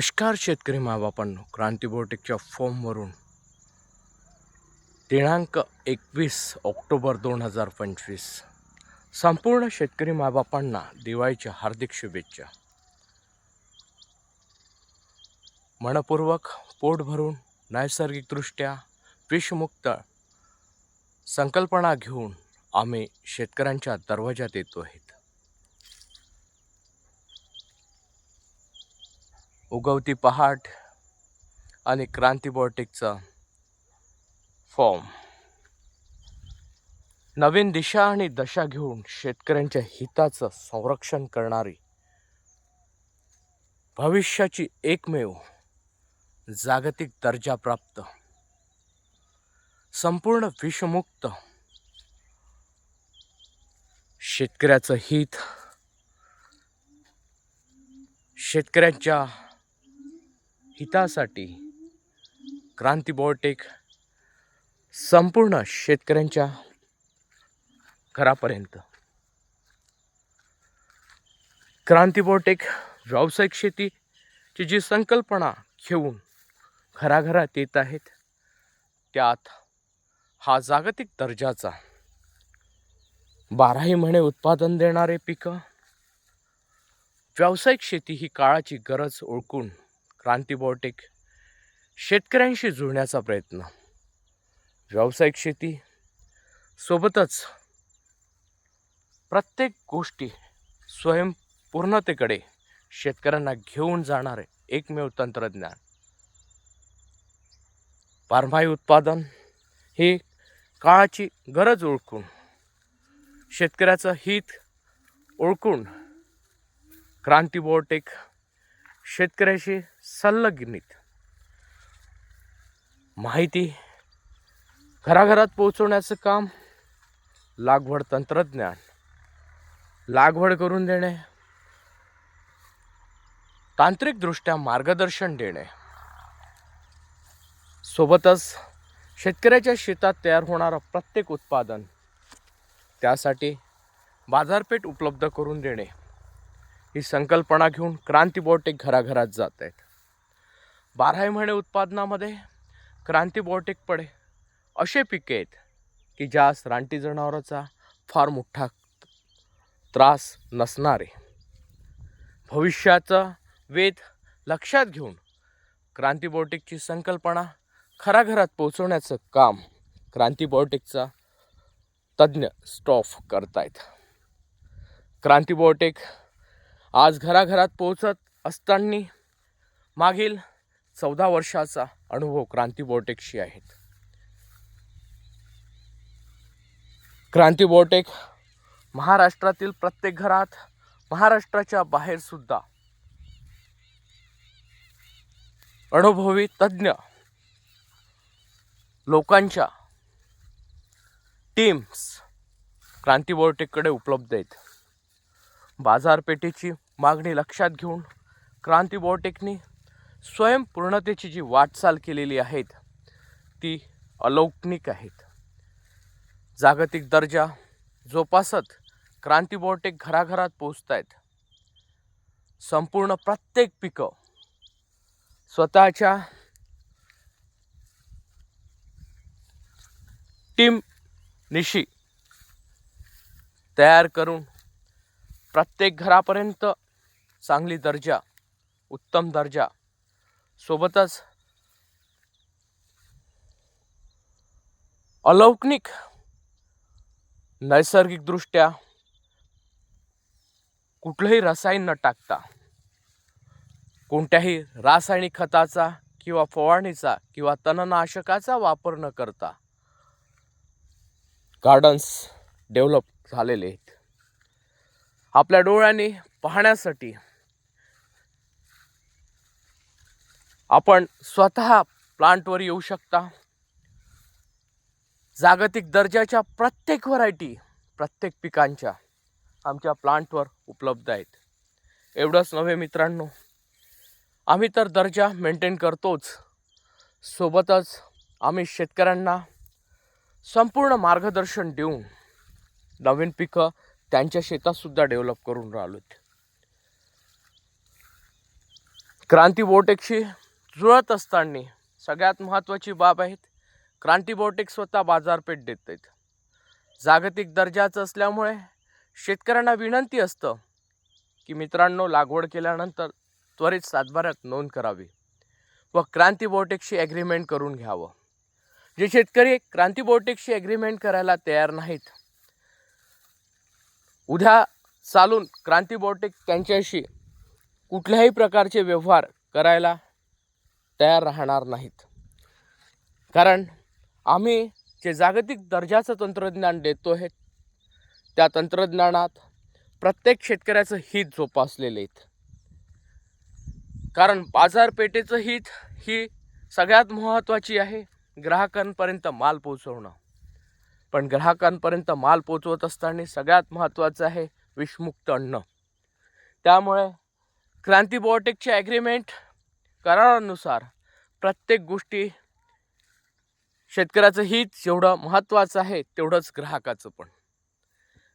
नमस्कार शेतकरी माबापांनो क्रांती बोटेकच्या फॉर्मवरून. दिनांक एकवीस ऑक्टोबर दोन हजार पंचवीस. संपूर्ण शेतकरी माबापांना दिवाळीच्या हार्दिक शुभेच्छा. मनपूर्वक पोट भरून नैसर्गिकदृष्ट्या विषमुक्त संकल्पना घेऊन आम्ही शेतकऱ्यांच्या दरवाजात येतो आहेत. उगवती पहाट आणि क्रांतीबॉटिकचा फॉर्म नवीन दिशा आणि दशा घेऊन शेतकऱ्यांच्या हिताचं संरक्षण करणारी भविष्याची एकमेव जागतिक दर्जा प्राप्त. संपूर्ण विषमुक्त शेतकऱ्याचं हित शेतकऱ्यांच्या हितासाठी क्रांती बॉटेक संपूर्ण शेतकऱ्यांच्या घरापर्यंत. क्रांती बॉटेक व्यावसायिक शेतीची जी संकल्पना घेऊन घराघरात येत आहेत त्यात हा जागतिक दर्जाचा बाराही महिने उत्पादन देणारे पिकं. व्यावसायिक शेती ही काळाची गरज ओळखून क्रांतीबॉटिक शेतकऱ्यांशी जुळण्याचा प्रयत्न. व्यावसायिक शेती सोबतच प्रत्येक गोष्टी स्वयंपूर्णतेकडे शेतकऱ्यांना घेऊन जाणारे एकमेव तंत्रज्ञान. पारंभाई उत्पादन हे काळाची गरज ओळखून शेतकऱ्याचं हित ओळखून क्रांतीबोटेक शेतकऱ्याशी संलग्नित माहिती घराघरात पोहोचवण्याचं काम लागवड तंत्रज्ञान. लागवड करून देणे. तांत्रिकदृष्ट्या मार्गदर्शन देणे. सोबतच शेतकऱ्याच्या शेतात तयार होणारं प्रत्येक उत्पादन त्यासाठी बाजारपेठ उपलब्ध करून देणे. ही संकल्पना घेऊन क्रांती बॉटेक घराघरात जात आहेत. बाराही महिने उत्पादनामध्ये क्रांती पडे. असे पिके आहेत की ज्यास रानटी जनावराचा फार मोठा त्रास नसणारे. भविष्याचा वेध लक्षात घेऊन क्रांतीबॉटेकची संकल्पना घराघरात पोहोचवण्याचं काम क्रांती बॉटेकचा तज्ज्ञ स्टॉफ करतायत. क्रांती बॉटेक आज घराघरात पोहोचत असताना मागील चौदा वर्षाचा अनुभव क्रांती बोटेकशी आहेत. क्रांती बोटेक महाराष्ट्रातील प्रत्येक घरात महाराष्ट्राच्या बाहेर सुद्धा अनुभवी तज्ज्ञ लोकांच्या टीम्स क्रांती बोटेककडे उपलब्ध आहेत. बाजारपेठेची मागणी लक्षात घेऊन क्रांती बॉटेकनी स्वयंपूर्णतेची जी वाटचाल केलेली आहेत ती अलौकिक आहेत. जागतिक दर्जा जोपासत क्रांती बॉटेक घराघरात पोचत आहेत संपूर्ण प्रत्येक पिकं स्वतःच्या टीम निशी तयार करून प्रत्येक घरापर्यंत चांगली दर्जा उत्तम दर्जा. सोबतच अलौकिक नैसर्गिकदृष्ट्या कुठलंही रसायन न टाकता कोणत्याही रासायनिक खताचा किंवा फवारणीचा किंवा तणनाशकाचा वापर न करता गार्डन्स डेव्हलप झालेले आहेत. आपल्या डोळ्यांनी पाहण्यासाठी आपण स्वतः प्लांटवर येऊ शकता. जागतिक दर्जाच्या प्रत्येक व्हरायटी प्रत्येक पिकांच्या आमच्या प्लांटवर उपलब्ध आहेत. एवढंच नव्हे मित्रांनो आम्ही तर दर्जा मेंटेन करतोच. सोबतच आम्ही शेतकऱ्यांना संपूर्ण मार्गदर्शन देऊन नवीन पिकं त्यांच्या शेतात सुद्धा डेव्हलप करून राहिलोत. क्रांती बोटेकशी जुळत असताना सगळ्यात महत्त्वाची बाब आहेत क्रांती बोटेक स्वतः बाजारपेठ देत आहेत जागतिक दर्जाचं असल्यामुळे शेतकऱ्यांना विनंती असतं की मित्रांनो लागवड केल्यानंतर त्वरित सातबाऱ्यात नोंद करावी व क्रांती बोटेकशी ॲग्रीमेंट करून घ्यावं. जे शेतकरी क्रांती बोटेकशी ॲग्रीमेंट करायला तयार नाहीत उद्या चालून क्रांती बोटेक त्यांच्याशी कुठल्याही प्रकारचे व्यवहार करायला तयार राहणार नाहीत. कारण आम्ही जे जागतिक दर्जाचं तंत्रज्ञान देतो आहे त्या तंत्रज्ञानात प्रत्येक शेतकऱ्याचं हित जोपासलेले आहेत. कारण बाजारपेठेचं हित ही सगळ्यात महत्त्वाची आहे ग्राहकांपर्यंत माल पोचवणं पण ग्राहकांपर्यंत माल पोचवत असताना सगळ्यात महत्त्वाचं आहे विषमुक्त अन्न. त्यामुळे क्रांती बायोटेकचे ॲग्रीमेंट करारानुसार प्रत्येक गोष्टी शेतकऱ्याचं हित जेवढं महत्त्वाचं आहे तेवढंच ग्राहकाचं पण.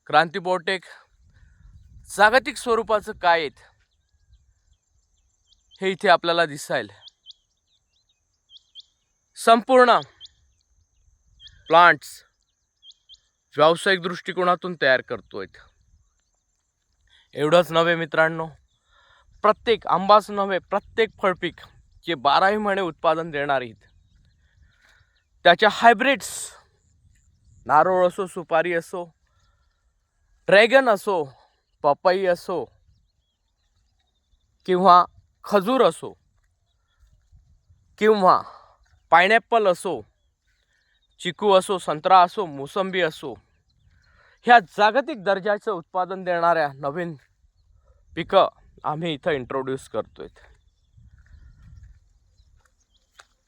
क्रांती बायोटेक जागतिक स्वरूपाचं काय आहेत हे इथे आपल्याला दिसायल संपूर्ण प्लांट्स व्यावसायिक दृष्टिकोनातून तयार करतो आहेत एवढंच नव्हे मित्रांनो प्रत्येक आंबाच नव्हे प्रत्येक फळपीक जे बाराही महिने उत्पादन देणार आहेत त्याच्या हायब्रिड्स नारळ असो सुपारी असो ड्रॅगन असो पपई असो किंवा खजूर असो किंवा पायनॅपल असो चिकू असो संत्रा असो मोसंबी असो ह्या जागतिक दर्जाचं उत्पादन देणाऱ्या नवीन पिकं आम्ही इथं इंट्रोड्यूस करतो आहेत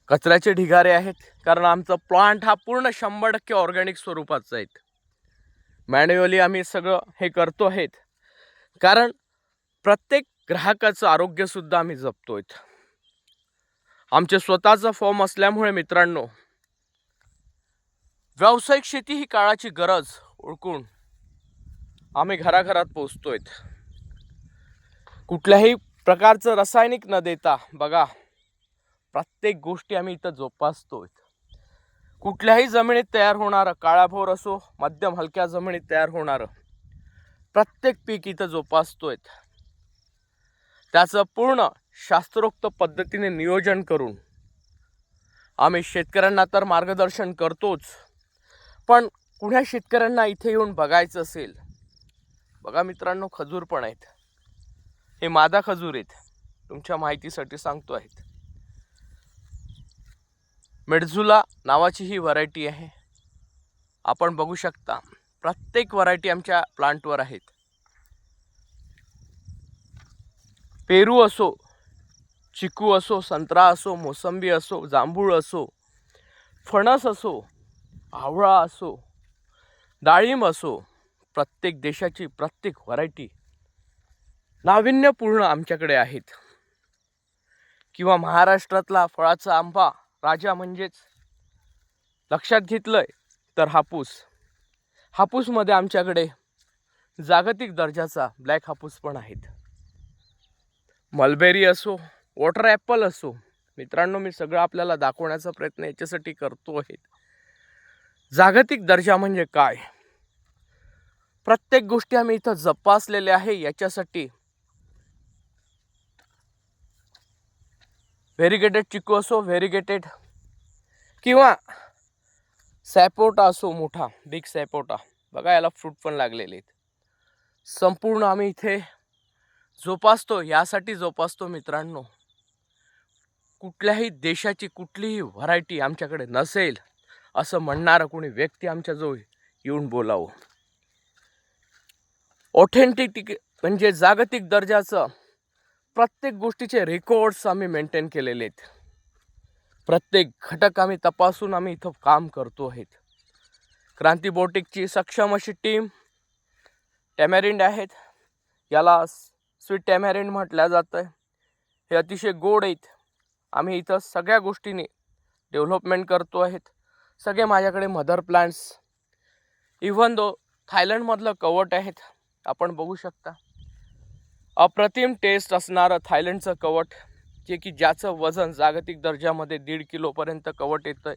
कचऱ्याचे ढिगारे आहेत कारण आमचा प्लांट हा पूर्ण शंभर टक्के ऑर्गॅनिक स्वरूपाचा आहेत मॅन्युअली आम्ही सगळं हे करतो आहेत कारण प्रत्येक ग्राहकाचं आरोग्यसुद्धा आम्ही जपतो आहेत आमचे स्वतःचा फॉर्म असल्यामुळे मित्रांनो व्यावसायिक शेती ही काळाची गरज ओळखून आम्ही घराघरात पोचतोय कुठल्याही प्रकारचं रासायनिक न देता बघा प्रत्येक गोष्टी आम्ही इथं जोपासतोय. कुठल्याही जमिनीत तयार होणारं काळाभोर असो मध्यम हलक्या जमिनीत तयार होणारं प्रत्येक पीक इथं जोपासतोय. त्याचं पूर्ण शास्त्रोक्त पद्धतीने नियोजन करून आम्ही शेतकऱ्यांना तर मार्गदर्शन करतोच. पण कुण्या शेतकऱ्यांना इथे येऊन बघायचं असेल? बघा मित्रांनो खजूर पण आहेत. हे मादा खजूर आहेत. तुमच्या माहितीसाठी सांगतो आहेत. मेडझुला नावाची ही व्हरायटी आहे. आपण बघू शकता प्रत्येक व्हरायटी आमच्या प्लांटवर आहेत. पेरू असो चिकू असो संत्रा असो मोसंबी असो जांभूळ असो फणस असो आवळा असो डाळिंब असो प्रत्येक देशाची प्रत्येक व्हरायटी नाविन्यपूर्ण आमच्याकडे आहेत. किंवा महाराष्ट्रातला फळाचा आंबा राजा म्हणजेच लक्षात घेतलं आहे तर हापूस. हापूसमध्ये आमच्याकडे जागतिक दर्जाचा ब्लॅक हापूस पण आहेत. मलबेरी असो वॉटर ॲपल असो मित्रांनो मी सगळं आपल्याला दाखवण्याचा प्रयत्न याच्यासाठी करतो आहे. जागतिक दर्जा म्हणजे काय? प्रत्येक गोष्टी आम्ही इथं जपासलेल्या आहे याच्यासाठी व्हेरिगेटेड चिकू असो व्हेरिगेटेड किंवा सॅपोटा असो मोठा बिग सॅपोटा. बघा याला फ्रूट पण लागलेले आहेत. संपूर्ण आम्ही इथे जोपासतो यासाठी जोपासतो मित्रांनो. कुठल्याही देशाची कुठलीही व्हरायटी आमच्याकडे नसेल. असं म्हणणारं कोणी व्यक्ती आमच्याजवळ येऊन बोलावं. ऑथेंटिक म्हणजे जागतिक दर्जाचं प्रत्येक गोष्टीचे रेकॉर्ड्स आम्ही मेंटेन केलेले आहेत. प्रत्येक घटक आम्ही तपासून आम्ही इथं काम करतो आहेत. क्रांती बोटिकची सक्षम अशी टीम टॅमॅरिंड आहेत. याला स्वीट टॅमॅरिंड म्हटलं जातं हे अतिशय गोड आहेत. आम्ही इथं सगळ्या गोष्टींनी डेव्हलपमेंट करतो आहेत. सगळे माझ्याकडे मदर प्लांट्स इव्हन दो थायलंडमधलं कवट आहेत आपण बघू शकता. अप्रतिम टेस्ट असणारं थायलंडचं कवट जे की ज्याचं वजन जागतिक दर्जामध्ये दीड किलोपर्यंत कवट येतं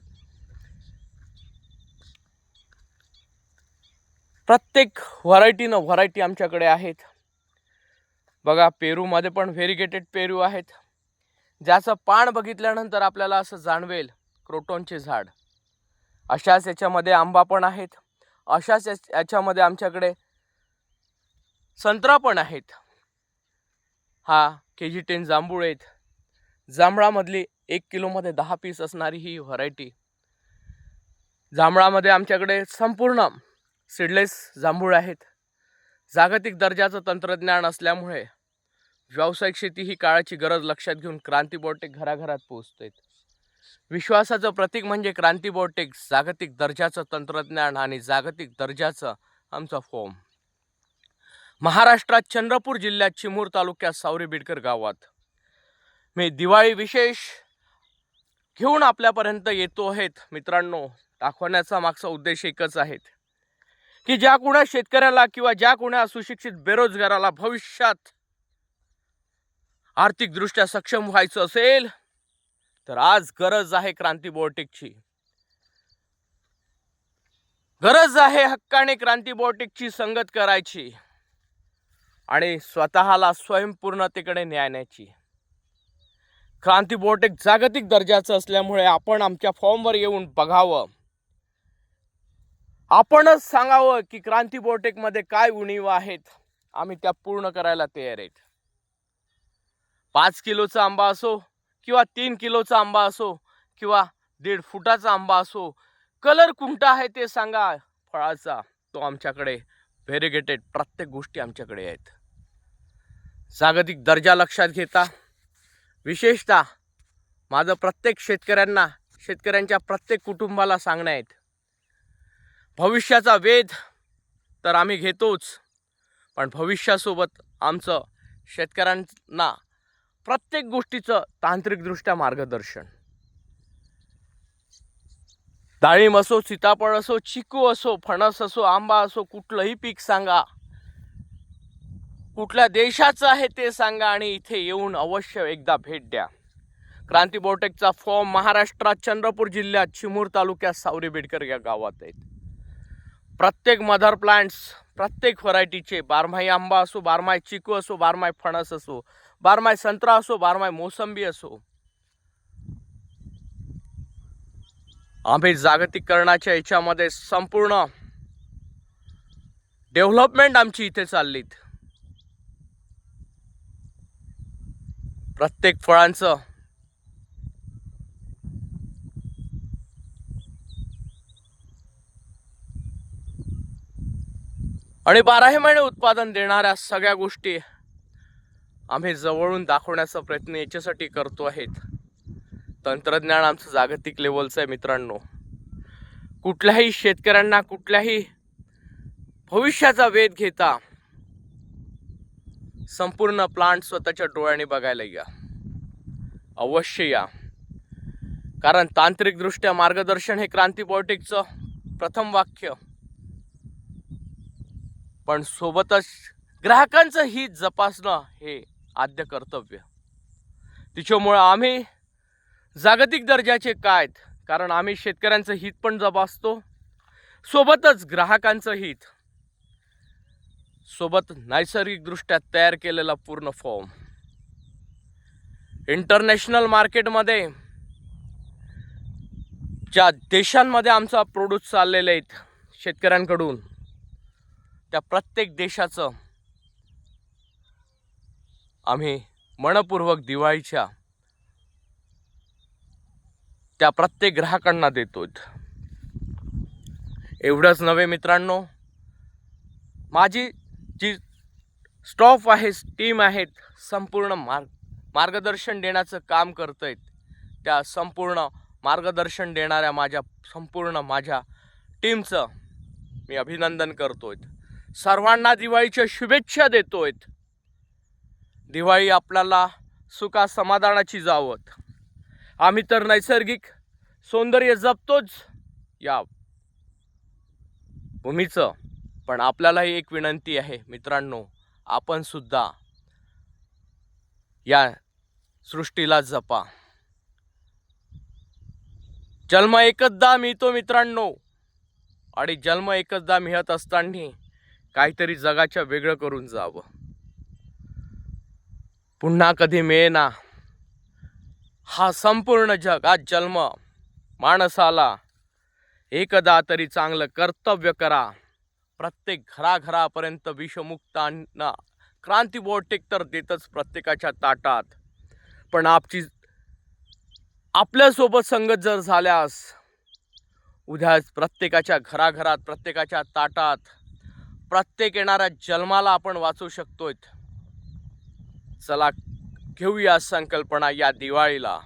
प्रत्येक व्हरायटीनं व्हरायटी आमच्याकडे आहेत. बघा पेरूमध्ये पण व्हेरिगेटेड पेरू आहेत. ज्याचं पान बघितल्यानंतर आपल्याला असं जाणवेल क्रोटॉनचे झाड. अशाच याच्यामध्ये आंबा पण आहेत. अशाच याच- याच्यामध्ये आमच्याकडे संत्रा पण आहेत. हा के जी टेन जांभूळ आहेत. जांभळामधली एक किलोमध्ये दहा पीस असणारी ही व्हरायटी. जांभळामध्ये आमच्याकडे संपूर्ण सीडलेस जांभूळ आहेत. जागतिक दर्जाचं तंत्रज्ञान असल्यामुळे व्यावसायिक शेती ही काळाची गरज लक्षात घेऊन क्रांती बॉटेक घराघरात आहेत विश्वासाचं प्रतीक म्हणजे क्रांतीबोटेक जागतिक दर्जाचं तंत्रज्ञान आणि जागतिक दर्जाचं आमचा फॉर्म महाराष्ट्रात चंद्रपूर जिल्ह्यात चिमूर तालुक्यात सावरी बिडकर गावात. मी दिवाळी विशेष घेऊन आपल्यापर्यंत येतो आहेत मित्रांनो दाखवण्याचा मागचा उद्देश एकच आहेत की ज्या कुणा शेतकऱ्याला किंवा ज्या कुणा सुशिक्षित बेरोजगाराला भविष्यात आर्थिकदृष्ट्या सक्षम व्हायचं असेल तर आज गरज आहे क्रांती बोर्टिकची. गरज आहे हक्काने क्रांती बोर्टिकची संगत करायची आणि स्वतःला स्वयंपूर्णतेकडे न्यायण्याची. क्रांती बोर्टेक जागतिक दर्जाचं असल्यामुळे आपण आमच्या फॉर्मवर येऊन बघावं. आपणच सांगावं की क्रांती बोर्टेकमध्ये काय उणीव आहेत. आम्ही त्या पूर्ण करायला तयार आहेत. पाच किलोचा आंबा असो किंवा तीन किलोचा आंबा असो किंवा दीड फुटाचा आंबा असो कलर कोणता आहे ते सांगा. फळाचा तो आमच्याकडे व्हेरिगेटेड प्रत्येक गोष्टी आमच्याकडे आहेत. जागतिक दर्जा लक्षात घेता. विशेषतः माझं प्रत्येक शेतकऱ्यांना शेतकऱ्यांच्या प्रत्येक कुटुंबाला सांगणं आहेत. भविष्याचा वेध तर आम्ही घेतोच पण भविष्यासोबत आमचं शेतकऱ्यांना प्रत्येक गोष्टीचं तांत्रिकदृष्ट्या मार्गदर्शन. डाळिंब असो सीताफळ असो चिकू असो फणस असो आंबा असो कुठलंही पीक सांगा. कुठल्या देशाचं आहे ते सांगा आणि इथे येऊन अवश्य एकदा भेट द्या. क्रांती बोटेकचा फॉर्म महाराष्ट्रात चंद्रपूर जिल्ह्यात चिमूर तालुक्यात सावरी बेडकर या गावात आहेत. प्रत्येक मदर प्लांट्स प्रत्येक व्हरायटीचे बारमाही आंबा असो बारमाही चिकू असो बारमाही फणस असो बारमाही संत्रा असो बारमाही मोसंबी असो. आम्ही जागतिककरणाच्या याच्यामध्ये संपूर्ण डेव्हलपमेंट आमची इथे चाललीत. प्रत्येक फळांचं आणि बाराही महिने उत्पादन देणाऱ्या सगळ्या गोष्टी आम्ही जवळून दाखवण्याचा प्रयत्न याच्यासाठी करतो आहेत. तंत्रज्ञान आमचं जागतिक लेवलचं आहे मित्रांनो. कुठल्याही शेतकऱ्यांना कुठल्याही भविष्याचा वेध घेता संपूर्ण प्लांट स्वतःच्या डोळ्याने बघायला या. अवश्य या. कारण तांत्रिकदृष्ट्या मार्गदर्शन हे क्रांती पॉलिटिक्सचं प्रथम वाक्य. पण सोबतच ग्राहकांचं हित जपासणं हे आद्य कर्तव्य. तिच्यामुळं आम्ही जागतिक दर्जाचे काय आहेत? कारण आम्ही शेतकऱ्यांचं हित पण जपासतो. सोबतच ग्राहकांचं हित. सोबत नैसर्गिकदृष्ट्या तयार केलेला पूर्ण फॉर्म. इंटरनॅशनल मार्केटमध्ये ज्या देशांमध्ये आमचा प्रोड्यूस चाललेले आहेत शेतकऱ्यांकडून त्या प्रत्येक देशाचं आम्ही मनपूर्वक दिवाळीच्या त्या प्रत्येक ग्राहकांना देतो. एवढंच नव्हे मित्रांनो माझी जी स्टॉफ आहे टीम आहेत संपूर्ण मार्ग मार्गदर्शन देण्याचं काम करत आहेत त्या संपूर्ण मार्गदर्शन देणाऱ्या माझ्या संपूर्ण माझ्या टीमचं मी अभिनंदन करतो आहेत सर्वांना दिवाळीच्या शुभेच्छा देतो आहेत दिवाळी आपल्याला सुखा समाधानाची जावत. आम्ही तर नैसर्गिक सौंदर्य जपतोच या भूमीचं. पण आपल्यालाही एक विनंती आहे मित्रांनो आपण सुद्धा या सृष्टीला जपा. जन्म एकचदा मिळतो मित्रांनो आणि जन्म एकचदा मिळत असताना काहीतरी जगाच्या वेगळं करून जावं. पुन्हा कधी मिळेना. हा संपूर्ण जग आज जन्म माणसाला एकदा तरी चांगलं कर्तव्य करा. प्रत्येक घराघरापर्यंत विषमुक्त अन्न क्रांती बोटेक तर देतच प्रत्येकाच्या ताटात. पण आपची आपल्यासोबत संगत जर झाल्यास उद्या प्रत्येकाच्या घराघरात प्रत्येकाच्या ताटात प्रत्येक येणाऱ्या जन्माला आपण वाचवू शकतोय चला घेऊया संकल्पना या दिवाळीला.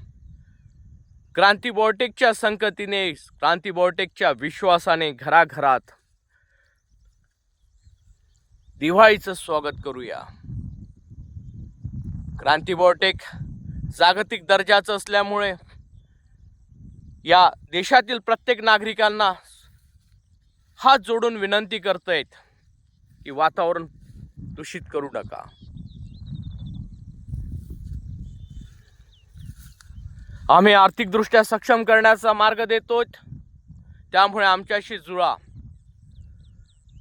क्रांती बॉटेकच्या संगतीने क्रांती बॉटेकच्या विश्वासाने घराघरात दिवाळीचं स्वागत करूया. क्रांती बॉटेक जागतिक दर्जाचं असल्यामुळे या देशातील प्रत्येक नागरिकांना हात जोडून विनंती करतायत की वातावरण दूषित करू नका. आम्ही आर्थिकदृष्ट्या सक्षम करण्याचा मार्ग देतो त्यामुळे आमच्याशी जुळा.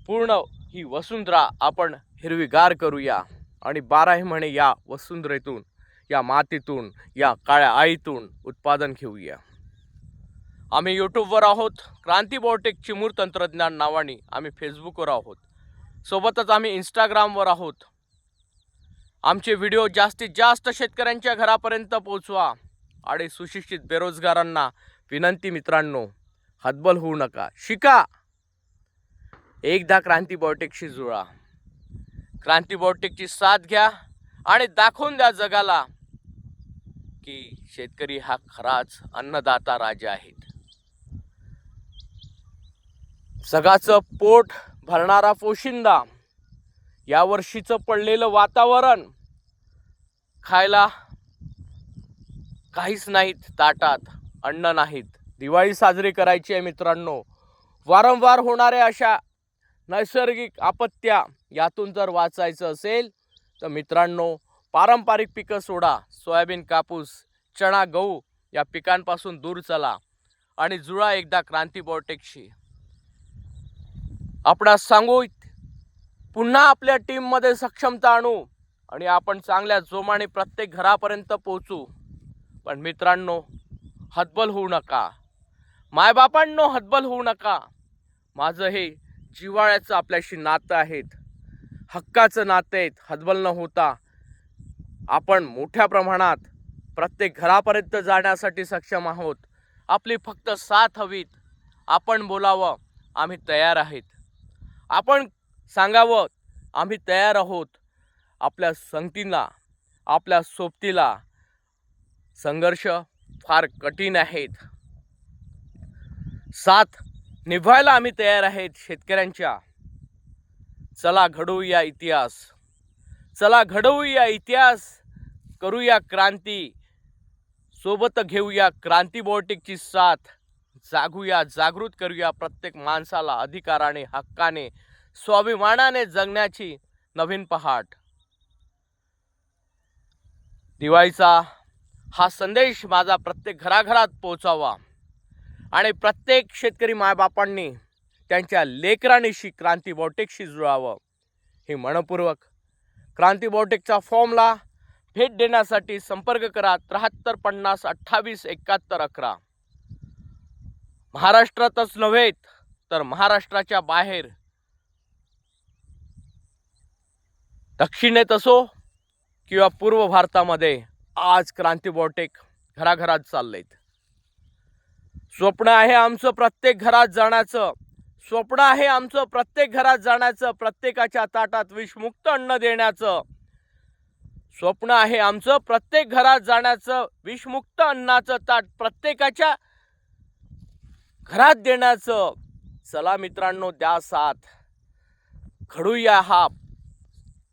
पूर्ण ही वसुंधरा आपण हिरवीगार करूया. आणि बाराही महिने या वसुंधरेतून या मातीतून या काळ्या आईतून उत्पादन घेऊया. आम्ही यूट्यूबवर आहोत. क्रांती बॉटेक चिमूर तंत्रज्ञान नावाने आम्ही फेसबुकवर आहोत. सोबतच आम्ही इंस्टाग्रामवर आहोत. आमचे व्हिडिओ जास्तीत जास्त शेतकऱ्यांच्या घरापर्यंत पोहोचवा. आणि सुशिक्षित बेरोजगारांना विनंती मित्रांनो हतबल होऊ नका. शिका! एकदा क्रांती बॉटेकशी जुळा. क्रांती बॉटेकची साथ घ्या आणि दाखवून द्या जगाला की शेतकरी हा खराच अन्नदाता राजा आहेत. जगाचं पोट भरणारा पोशिंदा यावर्षीचं पडलेलं वातावरण खायला काहीच नाहीत ताटात अन्न नाहीत. दिवाळी साजरी करायची आहे मित्रांनो. वारंवार होणाऱ्या अशा नैसर्गिक आपत्त्या यातून जर वाचायचं असेल तर मित्रांनो पारंपरिक पिकं सोडा. सोयाबीन कापूस चणा गहू या पिकांपासून दूर चला आणि जुळा एकदा क्रांती बॉटेकशी. आपणास सांगू पुन्हा आपल्या टीममध्ये सक्षमता आणू आणि आपण चांगल्या जोमाने प्रत्येक घरापर्यंत पोहोचू. पण मित्रांनो हतबल होऊ नका. मायबापांनो हतबल होऊ नका. माझं हे जिव्हाळ्याचं आपल्याशी नातं आहेत. हक्काचं नातं आहेत. हतबल न होता आपण मोठ्या प्रमाणात प्रत्येक घरापर्यंत जाण्यासाठी सक्षम आहोत. आपली फक्त साथ हवीत. आपण बोलावं आम्ही तयार आहेत. आपण सांगावं आम्ही तयार आहोत. आपल्या संगतीला आपल्या सोबतीला संघर्ष फार कठीण आहेत. साथ निभायला आम्ही तयार आहेत शेतकऱ्यांच्या. चला घडवूया इतिहास. चला घडवूया इतिहास करूया क्रांती. सोबत घेऊया क्रांतीबोटिकची साथ. जागूया जागृत करूया प्रत्येक माणसाला अधिकाराने हक्काने स्वाभिमानाने जगण्याची नवीन पहाट. दिवाळीचा हा संदेश माझा प्रत्येक घराघरात पोहोचावा. आणि प्रत्येक शेतकरी मायबापांनी त्यांच्या लेकरांनीशी क्रांती बॉटेकशी जुळावं. हे मनपूर्वक. क्रांती बॉटेकच्या फॉर्मला भेट देण्यासाठी संपर्क करा त्र्याहत्तर पन्नास अठ्ठावीस एकाहत्तर अकरा. महाराष्ट्रातच नव्हे तर महाराष्ट्राच्या बाहेर. दक्षिणेत असो किंवा पूर्व भारतामध्ये. आज क्रांती बॉटेक घराघरात चाललेत स्वप्न आहे आमचं प्रत्येक घरात जाण्याचं. स्वप्न आहे आमचं प्रत्येक घरात जाण्याचं प्रत्येकाच्या ताटात विषमुक्त अन्न देण्याचं. स्वप्न आहे आमचं प्रत्येक घरात जाण्याचं विषमुक्त अन्नाचं ताट प्रत्येकाच्या घरात देण्याचं. चला मित्रांनो द्या साथ. घडूया हा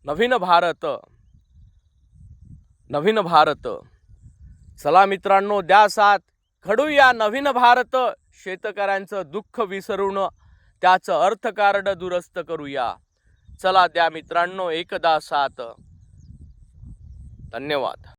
नवीन भारत. नवीन भारत. चला मित्रांनो द्या साथ. घडूया नवीन भारत. शेतकऱ्यांचं दुःख विसरून त्याचं अर्थकारण दुरुस्त करूया. चला द्या मित्रांनो एकदा साथ. धन्यवाद.